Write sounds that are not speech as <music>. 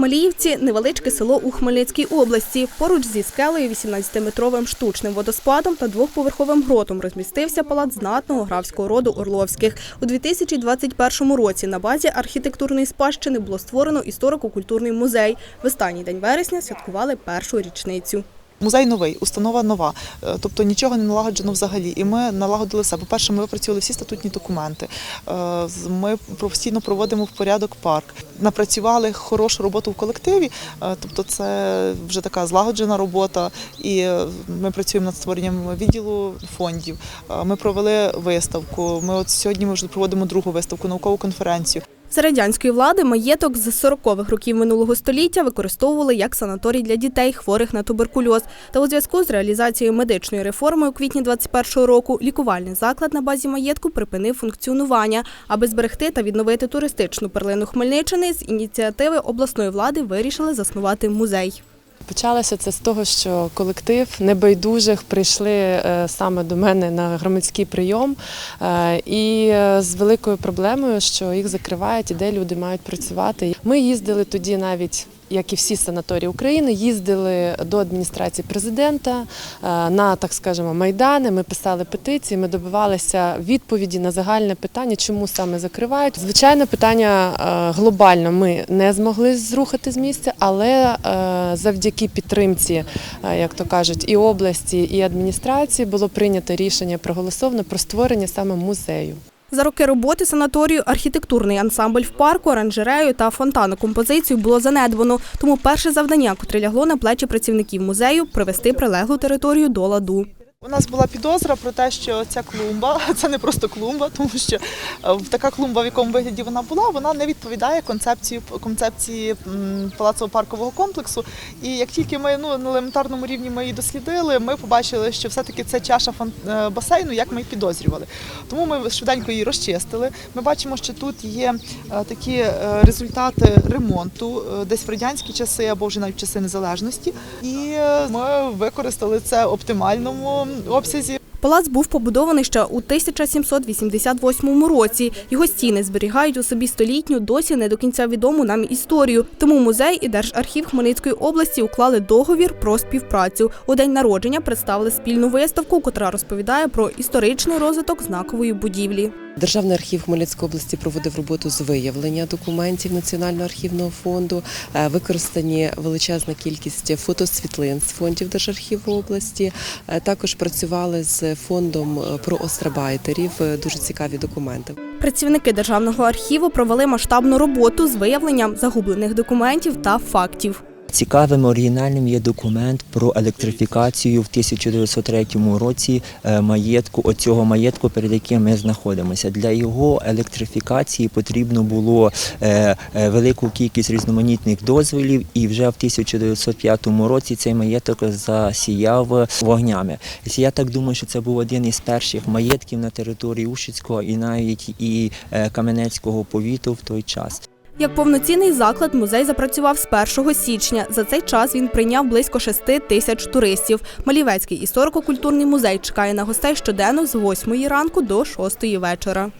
Маліївці невеличке село у Хмельницькій області. Поруч зі скелею 18-метровим штучним водоспадом та двохповерховим гротом розмістився палац знатного графського роду Орловських. У 2021 році на базі архітектурної спадщини було створено історико-культурний музей. В останній день вересня святкували першу річницю. Музей новий, установа нова, е, тобто нічого не налагоджено взагалі. І ми налагодили все. По-перше, ми випрацювали всі статутні документи. Е, Ми постійно проводимо в порядок парк. Напрацювали хорошу роботу в колективі, е, тобто це вже така злагоджена робота. І е, ми працюємо над створенням відділу фондів. Е, Ми провели виставку. Ми от сьогодні ми вже проводимо другу виставку, наукову конференцію. За радянської влади маєток з 40-х років минулого століття використовували як санаторій для дітей, хворих на туберкульоз. Та у зв'язку з реалізацією медичної реформи у квітні 2021 року лікувальний заклад на базі маєтку припинив функціонування. Аби зберегти та відновити туристичну перлину Хмельниччини, з ініціативи обласної влади вирішили заснувати музей. Почалося це з того, що колектив небайдужих прийшли е, саме до мене на громадський прийом, е, і е, з великою проблемою, що їх закривають і де люди мають працювати. Ми їздили тоді навіть. Як і всі санаторії України, їздили до адміністрації президента е, на так скажемо майдани. Ми писали петиції, ми добивалися відповіді на загальне питання, чому саме закривають. Звичайно, питання е, глобально ми не змогли зрухати з місця, але е, завдяки підтримці, як то кажуть, і області, і адміністрації було прийнято рішення проголосовано про створення саме музею. За роки роботи санаторію архітектурний ансамбль в парку, оранжерею та фонтану композицію було занедбано. Тому перше завдання, котре лягло на плечі працівників музею, привести прилеглу територію до ладу. У нас була підозра про те, що ця клумба <laughs> це не просто клумба, тому що е, така клумба, в якому вигляді вона була, вона не відповідає концепції концепції палацово-паркового комплексу. І як тільки ми ну на елементарному рівні ми її дослідили, ми побачили, що все-таки це чаша е, басейну, як ми й підозрювали. Тому ми швиденько її розчистили. Ми бачимо, що тут є е, такі результати ремонту, десь в радянські часи або вже навіть часи незалежності. І ми використали це в оптимальному обсязі. Палац був побудований ще у 1788 році. Його стіни зберігають у собі столітню, досі не до кінця відому нам історію. Тому музей і Держархів Хмельницької області уклали договір про співпрацю. У день народження представили спільну виставку, котра розповідає про історичний розвиток знакової будівлі. Державний архів Хмельницької області проводив роботу з виявлення документів Національного архівного фонду. Е, Використані величезна кількість фотосвітлин з фондів Держархіву області. Е, Також працювали з фондом е, про острабайтерів. Дуже цікаві документи. Працівники державного архіву провели масштабну роботу з виявленням загублених документів та фактів. Цікавим оригінальним є документ про електрифікацію в 1903 році е, маєтку, оцього маєтку, перед яким ми знаходимося. Для його електрифікації потрібно було е, е, велику кількість різноманітних дозволів, і вже в 1905 році цей маєток засіяв вогнями. Я так думаю, що це був один із перших маєтків на території Ушицького і навіть і Кам'янецького повіту в той час. Як повноцінний заклад, музей запрацював з 1 січня. За цей час він прийняв близько 6 тисяч туристів. Малівецький історико-культурний музей чекає на гостей щоденно з 8 ранку до 6 вечора.